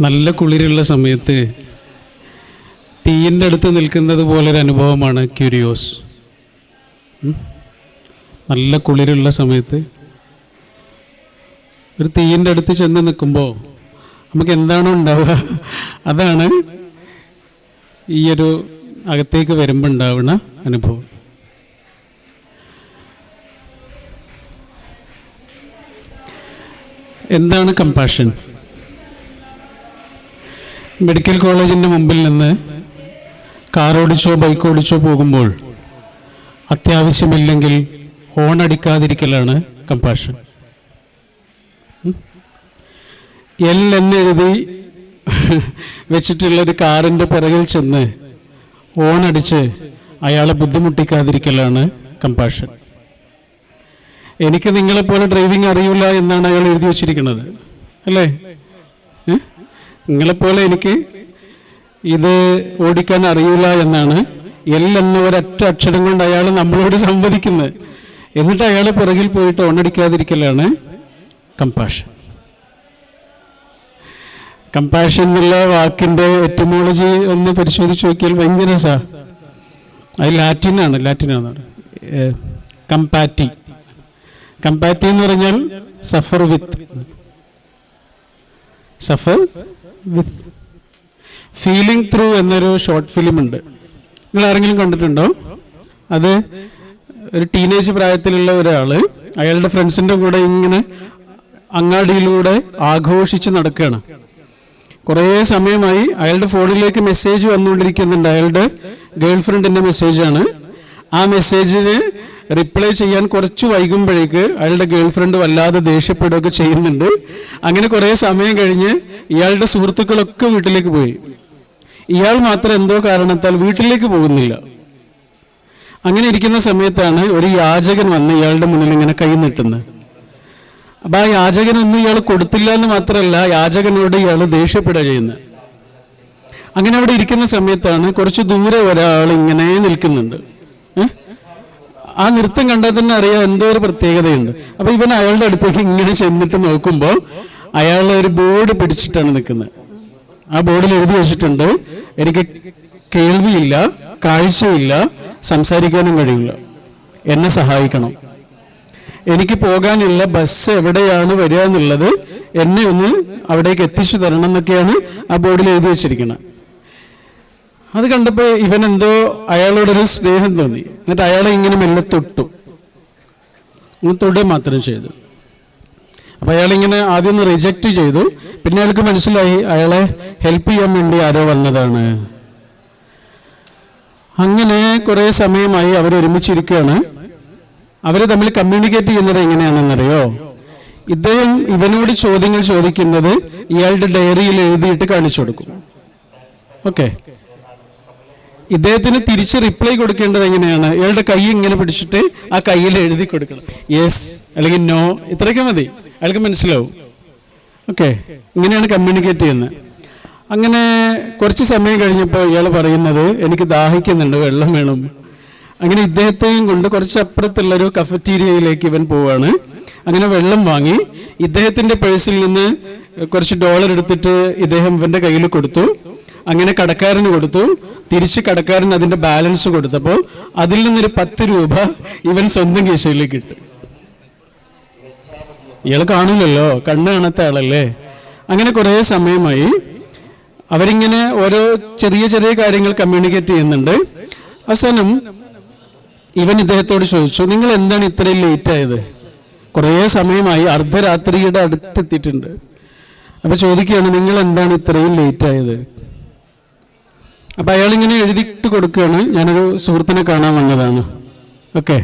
നല്ല കുളിരുള്ള സമയത്ത് തീയിന്റെ അടുത്ത് നിൽക്കുന്നത് പോലൊരു അനുഭവമാണ് ക്യൂരിയോസ്. നല്ല കുളിരുള്ള സമയത്ത് ഒരു തീയിന്റെ അടുത്ത് ചെന്ന് നിൽക്കുമ്പോൾ നമുക്ക് എന്താണോ ഉണ്ടാവുക? അതാണ് ഈ ഒരു അകത്തേക്ക് വരുമ്പോൾ ഉണ്ടാവുന്ന അനുഭവം. എന്താണ് കമ്പാഷൻ മെഡിക്കൽ കോളേജിന്റെ മുമ്പിൽ നിന്ന് കാർ ഓടിച്ചോ ബൈക്ക് ഓടിച്ചോ പോകുമ്പോൾ അത്യാവശ്യമില്ലെങ്കിൽ ഹോൺ അടിക്കാതിരിക്കലാണ് കമ്പാഷൻ എൽ എന്ന് എഴുതി വെച്ചിട്ടുള്ള ഒരു കാറിന്റെ പിറകിൽ ചെന്ന് അടിച്ച് അയാളെ ബുദ്ധിമുട്ടിക്കാതിരിക്കലാണ് കമ്പാഷൻ എനിക്ക് നിങ്ങളെപ്പോലെ ഡ്രൈവിംഗ് അറിയില്ല എന്നാണ് അയാൾ എഴുതി വെച്ചിരിക്കുന്നത്. അല്ലേ? നിങ്ങളെപ്പോലെ എനിക്ക് ഇത് ഓടിക്കാൻ അറിയില്ല എന്നാണ് എൽ എന്ന ഒരൊറ്റ അക്ഷരം കൊണ്ട് അയാൾ നമ്മളോട് സംവദിക്കുന്നത്. എന്നിട്ട് അയാൾ പിറകിൽ പോയിട്ട് ഓണടിക്കാതിരിക്കലാണ് കമ്പാഷൻ കമ്പാഷൻ എന്നുള്ള വാക്കിന്റെ എറ്റിമോളജി ഒന്ന് പരിശോധിച്ച് നോക്കിയാൽ ഭയങ്കര സാ അത് ലാറ്റിനാണ് ലാറ്റിനാണ് കമ്പാറ്റി കമ്പാറ്റി എന്ന് പറഞ്ഞാൽ suffer with. Suffer with feeling through എന്നൊരു ഷോർട്ട് ഫിലിം ഉണ്ട് നിങ്ങൾ ആരെങ്കിലും കണ്ടിട്ടുണ്ടോ? അത് ഒരു ടീനേജ് പ്രായത്തിലുള്ള ഒരാൾ അയാളുടെ ഫ്രണ്ട്സിന്റെ കൂടെ ഇങ്ങനെ അങ്ങാടിയിലൂടെ ആഘോഷിച്ച് നടക്കുകയാണ്. കുറേ സമയമായി അയാളുടെ ഫോണിലേക്ക് മെസ്സേജ് വന്നുകൊണ്ടിരിക്കുന്നുണ്ട്. അയാളുടെ ഗേൾ ഫ്രണ്ടിന്റെ മെസ്സേജാണ്. ആ മെസ്സേജിന് റിപ്ലൈ ചെയ്യാൻ കുറച്ച് വൈകുമ്പോഴേക്ക് അയാളുടെ ഗേൾ ഫ്രണ്ട് വല്ലാതെ ദേഷ്യപ്പെടുകയൊക്കെ ചെയ്യുന്നുണ്ട്. അങ്ങനെ കുറേ സമയം കഴിഞ്ഞ് ഇയാളുടെ സുഹൃത്തുക്കളൊക്കെ വീട്ടിലേക്ക് പോയി. ഇയാൾ മാത്രം എന്തോ കാരണത്താൽ വീട്ടിലേക്ക് പോകുന്നില്ല. അങ്ങനെ ഇരിക്കുന്ന സമയത്താണ് ഒരു യാചകൻ വന്ന് ഇയാളുടെ മുന്നിൽ ഇങ്ങനെ കൈ നീട്ടുന്നത്. അപ്പൊ ആ യാചകനൊന്നും ഇയാൾ കൊടുത്തില്ല എന്ന് മാത്രമല്ല യാചകനോട് ഇയാൾ ദേഷ്യപ്പെടുക ചെയ്യുന്നത്. അങ്ങനെ അവിടെ ഇരിക്കുന്ന സമയത്താണ് കുറച്ച് ദൂരെ ഒരാൾ ഇങ്ങനെ നിൽക്കുന്നുണ്ട്? ആ നൃത്തം കണ്ടാൽ തന്നെ അറിയാം എന്തോ ഒരു പ്രത്യേകതയുണ്ട്. അപ്പൊ ഇവൻ അയാളുടെ അടുത്തേക്ക് ഇങ്ങനെ ചെന്നിട്ട് നോക്കുമ്പോൾ അയാൾ ഒരു ബോർഡ് പിടിച്ചിട്ടാണ് നിൽക്കുന്നത്. ആ ബോർഡിൽ എഴുതി വെച്ചിട്ടുണ്ട് എനിക്ക് കേൾവിയില്ല കാഴ്ചയില്ല സംസാരിക്കാനും കഴിയില്ല. എന്നെ സഹായിക്കണം. എനിക്ക് പോകാനുള്ള ബസ് എവിടെയാണ് വരിക എന്നുള്ളത് എന്നെ ഒന്ന് അവിടേക്ക് എത്തിച്ചു തരണം എന്നൊക്കെയാണ് ആ ബോർഡിൽ എഴുതി വെച്ചിരിക്കുന്നത്. അത് കണ്ടപ്പോൾ ഇവൻ എന്തോ അയാളോടൊരു സ്നേഹം തോന്നി. എന്നിട്ട് അയാളെ ഇങ്ങനെ മെല്ലെ തൊട്ടു. തൊടുക മാത്രം ചെയ്തു. അപ്പൊ അയാളിങ്ങനെ ആദ്യം റിജക്റ്റ് ചെയ്തു. പിന്നെ അയാൾക്ക് മനസ്സിലായി അയാളെ ഹെൽപ്പ് ചെയ്യാൻ വേണ്ടി ആരോ വന്നതാണ്. അങ്ങനെ കുറേ സമയമായി അവർ ഒരുമിച്ചിരിക്കുകയാണ്. അവർ തമ്മിൽ കമ്മ്യൂണിക്കേറ്റ് ചെയ്യുന്നത് എങ്ങനെയാണെന്നറിയോ? ഇദ്ദേഹം ഇവനോട് ചോദ്യങ്ങൾ ചോദിക്കുന്നത് ഇയാളുടെ ഡയറിയിൽ എഴുതിയിട്ട് കാണിച്ചു കൊടുക്കും. ഓക്കെ ഇദ്ദേഹത്തിന് തിരിച്ച് റിപ്ലൈ കൊടുക്കേണ്ടത് എങ്ങനെയാണ്? ഇയാളുടെ കൈ ഇങ്ങനെ പിടിച്ചിട്ട് ആ കയ്യിൽ എഴുതി കൊടുക്കണം. യെസ് അല്ലെങ്കിൽ നോ ഇത്രയൊക്കെ മതി. അയാൾക്ക് മനസ്സിലാവും. ഓക്കെ ഇങ്ങനെയാണ് കമ്മ്യൂണിക്കേറ്റ് ചെയ്യുന്നത്. അങ്ങനെ കുറച്ച് സമയം കഴിഞ്ഞപ്പോൾ ഇയാൾ പറയുന്നത് എനിക്ക് ദാഹിക്കുന്നുണ്ട് വെള്ളം വേണം. അങ്ങനെ ഇദ്ദേഹത്തെയും കൊണ്ട് കുറച്ച് അപ്പുറത്തുള്ള ഒരു കഫറ്റീരിയയിലേക്ക് ഇവൻ പോവാണ്. അങ്ങനെ വെള്ളം വാങ്ങി. ഇദ്ദേഹത്തിന്റെ പേഴ്സിൽ നിന്ന് കുറച്ച് ഡോളർ എടുത്തിട്ട് ഇദ്ദേഹം ഇവന്റെ കയ്യിൽ കൊടുത്തു. അങ്ങനെ കടക്കാരന് കൊടുത്തു. തിരിച്ച് കടക്കാരൻ അതിന്റെ ബാലൻസ് കൊടുത്തപ്പോൾ അതിൽ നിന്നൊരു പത്ത് രൂപ ഇവൻ സ്വന്തം കേശയിലേക്ക് ഇട്ടു. ഇയാൾ കാണില്ലല്ലോ കണ്ണ് കാണാത്ത ആളല്ലേ? അങ്ങനെ കുറേ സമയമായി അവരിങ്ങനെ ഓരോ ചെറിയ ചെറിയ കാര്യങ്ങൾ കമ്മ്യൂണിക്കേറ്റ് ചെയ്യുന്നുണ്ട്. അവസാനം ഇവൻ ഇദ്ദേഹത്തോട് ചോദിച്ചു നിങ്ങൾ എന്താണ് ഇത്രയും ലേറ്റ് ആയത്? കുറേ സമയമായി അർദ്ധരാത്രിയുടെ അടുത്തെത്തിയിട്ടുണ്ട്. അപ്പൊ ചോദിക്കുകയാണ് നിങ്ങൾ എന്താണ് ഇത്രയും ലേറ്റ് ആയത്? അപ്പൊ അയാൾ ഇങ്ങനെ എഴുതിയിട്ട് കൊടുക്കുകയാണ്. ഞാനൊരു സുഹൃത്തിനെ കാണാൻ വന്നതാണ്. ഓക്കെ.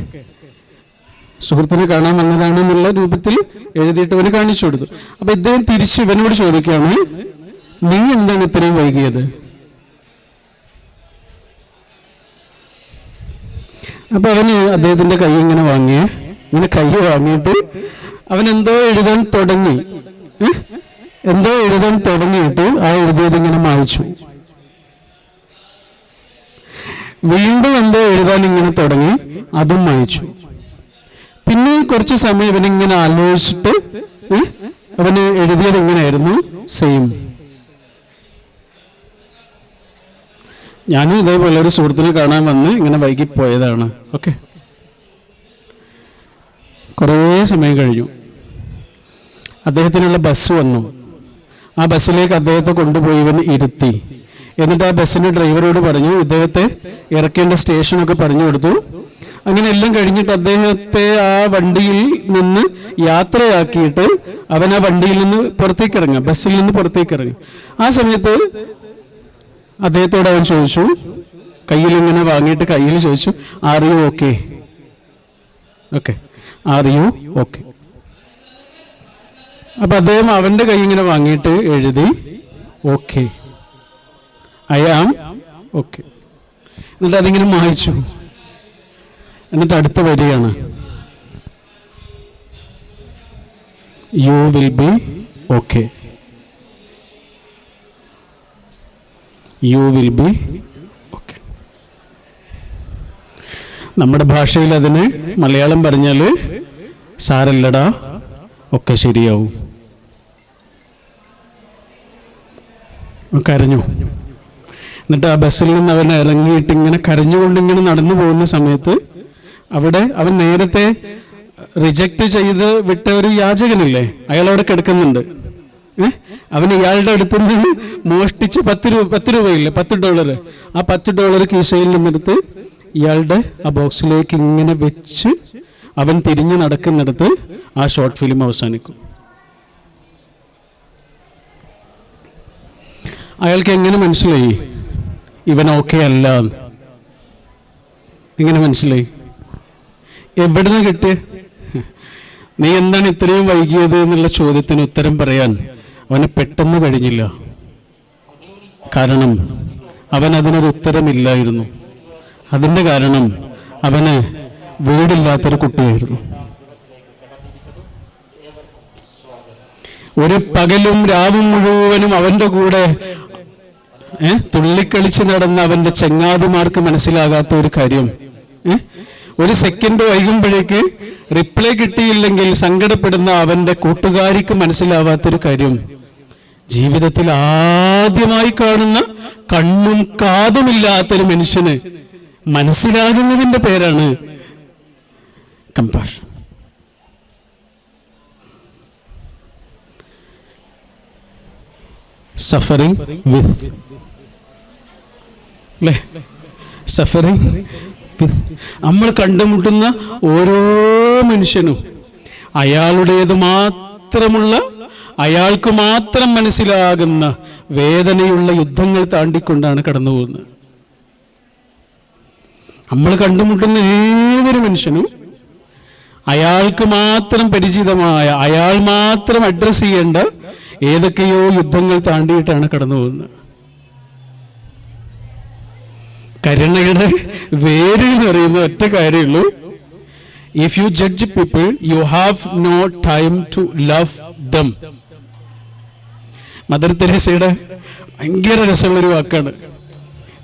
സുഹൃത്തിനെ കാണാൻ വന്നതാണ് എന്നുള്ള രൂപത്തിൽ എഴുതിയിട്ട് അവന് കാണിച്ചു കൊടുത്തു. അപ്പൊ ഇദ്ദേഹം തിരിച്ച് ഇവനോട് ചോദിക്കുകയാണ് നീ എന്താണ് ഇത്രയും വൈകിയത്? അപ്പൊ അവന് അദ്ദേഹത്തിന്റെ കൈ ഇങ്ങനെ വാങ്ങിയ. ഇങ്ങനെ കൈ വാങ്ങിയിട്ട് അവൻ എന്തോ എഴുതാൻ തുടങ്ങി. എന്തോ എഴുതാൻ തുടങ്ങിയിട്ട് ആ എഴുതിയത് ഇങ്ങനെ മായ്ച്ചു. വീണ്ടും എന്തോ എഴുതാൻ ഇങ്ങനെ തുടങ്ങി. അതും വായിച്ചു. പിന്നെ കുറച്ച് സമയം ഇവനിങ്ങനെ ആലോചിച്ചിട്ട് അവന് എഴുതിയത് ഇങ്ങനെയായിരുന്നു. സെയിം ഞാനും ഇതേപോലെ ഒരു സുഹൃത്തിനെ കാണാൻ വന്ന് ഇങ്ങനെ വൈകി പോയതാണ് ഓക്കെ കുറേ സമയം കഴിഞ്ഞു. അദ്ദേഹത്തിനുള്ള ബസ് വന്നു. ആ ബസ്സിലേക്ക് അദ്ദേഹത്തെ കൊണ്ടുപോയി ഇവൻ ഇരുത്തി. എന്നിട്ട് ആ ബസ്സിന്റെ ഡ്രൈവറോട് പറഞ്ഞു ഇദ്ദേഹത്തെ ഇറക്കേണ്ട സ്റ്റേഷനൊക്കെ പറഞ്ഞു കൊടുത്തു. അങ്ങനെ എല്ലാം കഴിഞ്ഞിട്ട് അദ്ദേഹത്തെ ആ വണ്ടിയിൽ നിന്ന് യാത്രയാക്കിയിട്ട് അവൻ ആ വണ്ടിയിൽ നിന്ന് പുറത്തേക്ക് ഇറങ്ങുക ബസ്സിൽ നിന്ന് പുറത്തേക്ക് ഇറങ്ങി ആ സമയത്ത് അദ്ദേഹത്തോട് അവൻ ചോദിച്ചു കയ്യിൽ ഇങ്ങനെ വാങ്ങിയിട്ട് കയ്യിൽ ചോദിച്ചു are you okay okay are you okay അപ്പൊ അദ്ദേഹം അവന്റെ കൈ ഇങ്ങനെ വാങ്ങിയിട്ട് എഴുതി ഓക്കെ ഐ ആം ഓക്കെ എന്നിട്ട് അതിങ്ങനെ മായിച്ചു. എന്നിട്ട് അടുത്ത വരികയാണ് you will be okay you will be okay നമ്മുടെ ഭാഷയിൽ അതിന് മലയാളം പറഞ്ഞാൽ സാരല്ലടാ ഒക്കെ ശരിയാവും. കരഞ്ഞു? എന്നിട്ട് ആ ബസ്സിൽ നിന്ന് അവൻ ഇറങ്ങിയിട്ട് ഇങ്ങനെ കരഞ്ഞുകൊണ്ട് ഇങ്ങനെ നടന്നു പോകുന്ന സമയത്ത് അവിടെ അവൻ നേരത്തെ റിജക്റ്റ് ചെയ്ത് വിട്ട ഒരു യാചകനില്ലേ? അയാൾ അവിടെ കിടക്കുന്നുണ്ട്. ഏഹ് അവൻ ഇയാളുടെ അടുത്ത് നിന്ന് മോഷ്ടിച്ച് പത്ത് രൂപ പത്ത് രൂപയില്ലേ? പത്ത് ഡോളർ ആ പത്ത് ഡോളർ കീശയിൽ നിന്നെടുത്ത് ഇയാളുടെ ആ ബോക്സിലേക്ക് ഇങ്ങനെ വെച്ച് അവൻ തിരിഞ്ഞു നടക്കുന്നിടത്ത് ആ ഷോർട്ട് ഫിലിം അവസാനിക്കും. അയാൾക്ക് എങ്ങനെ മനസ്സിലായി? ഇവൻ ഓക്കെ അല്ല? എങ്ങനെ മനസ്സിലായി? എവിടുന്ന് കിട്ടിയ? നീ എന്താണ് ഇത്രയും വൈകിയത് എന്നുള്ള ചോദ്യത്തിന് ഉത്തരം പറയാൻ അവന് പെട്ടെന്ന് കഴിഞ്ഞില്ല. കാരണം അവൻ അതിനൊരു ഉത്തരമില്ലായിരുന്നു. അതിന്റെ കാരണം അവന് വീടില്ലാത്തൊരു കുട്ടിയായിരുന്നു. ഒരു പകലും രാവും മുഴുവനും അവന്റെ കൂടെ തുള്ളിക്കളിച്ച് നടന്ന അവന്റെ ചങ്ങാതിമാർക്ക് മനസ്സിലാകാത്ത ഒരു കാര്യം. ഒരു സെക്കൻഡ് വൈകുമ്പോഴേക്ക് റിപ്ലൈ കിട്ടിയില്ലെങ്കിൽ സങ്കടപ്പെടുന്ന അവന്റെ കൂട്ടുകാരിക്ക് മനസ്സിലാവാത്തൊരു കാര്യം. ജീവിതത്തിൽ ആദ്യമായി കാണുന്ന കണ്ണും കാതുമില്ലാത്തൊരു മനുഷ്യന് മനസ്സിലാകുന്നതിന്റെ പേരാണ് കമ്പാഷൻ സഫറിങ് വിത്ത് അല്ലേ സഫറിങ് വിത്ത് നമ്മൾ കണ്ടുമുട്ടുന്ന ഓരോ മനുഷ്യനും അയാളുടേത് മാത്രമുള്ള അയാൾക്ക് മാത്രം മനസ്സിലാകുന്ന വേദനയുള്ള യുദ്ധങ്ങൾ താണ്ടിക്കൊണ്ടാണ് കടന്നു പോകുന്നത് നമ്മൾ കണ്ടുമുട്ടുന്ന ഏതൊരു മനുഷ്യനും അയാൾക്ക് മാത്രം പരിചിതമായ അയാൾ മാത്രം അഡ്രസ്സ് ചെയ്യേണ്ട ഏതൊക്കെയോ യുദ്ധങ്ങൾ താണ്ടിയിട്ടാണ് കടന്നു പോകുന്നത്. കരുണയുടെ വേര് എന്ന് പറയുന്ന ഒറ്റ കാര്യമുള്ളൂ. If you judge people you have no time to love them mother തെരേസയുടെ ഭയങ്കര രസമുള്ള ഒരു വാക്കാണ്.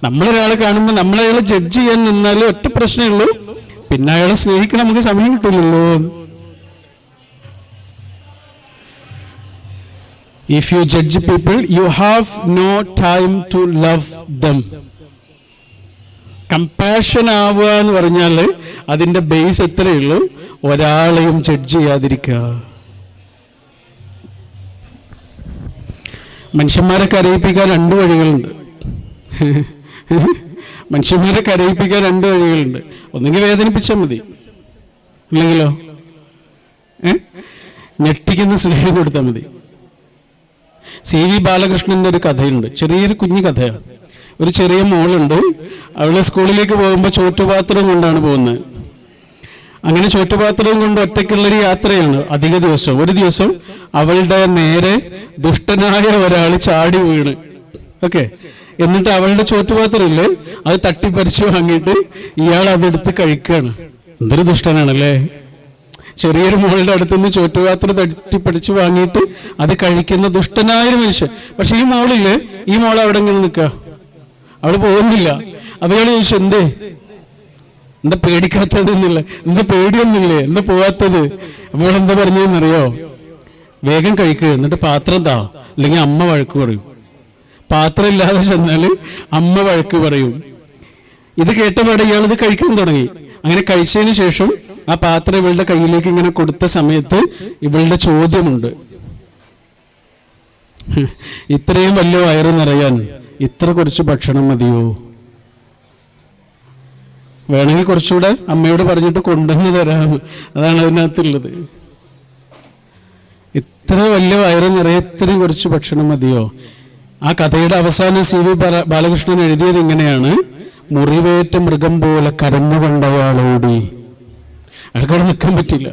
നമ്മളൊരാളെ കാണുമ്പോൾ നമ്മളയാളെ ജഡ്ജ് ചെയ്യാൻ നിന്നാൽ ഒറ്റ പ്രശ്നമേ ഉള്ളൂ. പിന്നെ അയാളെ സ്നേഹിക്കാൻ നമുക്ക് സമയം കിട്ടില്ലല്ലോ if you judge people you have no time to love them compassion ആവുക എന്ന് പറഞ്ഞാൽ അതിന്റെ ബേസ് എത്രയേ ഉള്ളൂ? ഒരാളെയും ജഡ്ജ് ചെയ്യാതിരിക്കുക. മനുഷ്യന്മാരെ കരയിപ്പിക്കാൻ രണ്ട് വഴികളുണ്ട്. മനുഷ്യന്മാരെ കരയിപ്പിക്കാൻ രണ്ട് വഴികളുണ്ട്. ഒന്നെങ്കിൽ വേദനിപ്പിച്ചാൽ മതി. ഇല്ലെങ്കിലോ? ഞെട്ടിക്കുന്ന സ്നേഹം കൊടുത്താൽ മതി. സി വി ബാലകൃഷ്ണന്റെ ഒരു കഥയുണ്ട്. ചെറിയൊരു കുഞ്ഞു കഥയാണ്. ഒരു ചെറിയ മോളുണ്ട്. അവളെ സ്കൂളിലേക്ക് പോകുമ്പോൾ ചോറ്റുപാത്രം കൊണ്ടാണ് പോകുന്നത്. അങ്ങനെ ചോറ്റുപാത്രം കൊണ്ട് ഒറ്റയ്ക്കുള്ളൊരു യാത്രയാണ് അധിക ദിവസം. ഒരു ദിവസം അവളുടെ നേരെ ദുഷ്ടനായ ഒരാൾ ചാടി വീണ്. ഓക്കെ? എന്നിട്ട് അവളുടെ ചോറ്റുപാത്രമില്ലേ? അത് തട്ടിപ്പറിച്ചു വാങ്ങിയിട്ട് ഇയാൾ അതെടുത്ത് കഴിക്കുകയാണ്. എന്തൊരു ദുഷ്ടനാണല്ലേ? ചെറിയൊരു മോളുടെ അടുത്തുനിന്ന് ചോറ്റുപാത്രം തട്ടിപ്പടിച്ച് വാങ്ങിയിട്ട് അത് കഴിക്കുന്ന ദുഷ്ടനായൊരു മനുഷ്യൻ. പക്ഷെ ഈ മോളിൽ ഈ മോൾ അവിടെ ഇങ്ങനെ നിൽക്കുക. അവൾ പോകുന്നില്ല. അവയോട് ചോദിച്ചു എന്തേ? എന്താ പേടിക്കാത്തത് എന്നില്ല? എന്താ പേടിയൊന്നുമില്ലേ എന്താ പോവാത്തത്? അപ്പോൾ എന്താ പറഞ്ഞതെന്നറിയോ വേഗം കഴിക്കുക എന്നിട്ട് പാത്രം താ. അല്ലെങ്കിൽ അമ്മ വഴക്ക് പറയും. പാത്രം ഇല്ലാതെ ചെന്നാൽ അമ്മ വഴക്ക് പറയും. ഇത് കേട്ടപാടെ ഇയാൾ കഴിക്കാൻ തുടങ്ങി. അങ്ങനെ കഴിച്ചതിന് ശേഷം ആ പാത്രം ഇവളുടെ കയ്യിലേക്ക് ഇങ്ങനെ കൊടുത്ത സമയത്ത് ഇവളുടെ ചോദ്യമുണ്ട്. ഇത്രയും വലിയ വയറ് നിറയാൻ ഇത്ര കുറച്ച് ഭക്ഷണം മതിയോ? വേണമെങ്കിൽ കുറച്ചുകൂടെ അമ്മയോട് പറഞ്ഞിട്ട് കൊണ്ടുവന്ന് തരാം. അതാണ് അതിനകത്തുള്ളത്. ഇത്ര വലിയ വയറ് നിറയെ ഇത്രയും കുറച്ച് ഭക്ഷണം മതിയോ? ആ കഥയുടെ അവസാനം സി വി ബാല- ബാലകൃഷ്ണൻ എഴുതിയത് ഇങ്ങനെയാണ്. മുറിവേറ്റ മൃഗം പോലെ കരഞ്ഞുകൊണ്ടയാളോടി അയാൾക്കവിടെ നിൽക്കാൻ പറ്റില്ല.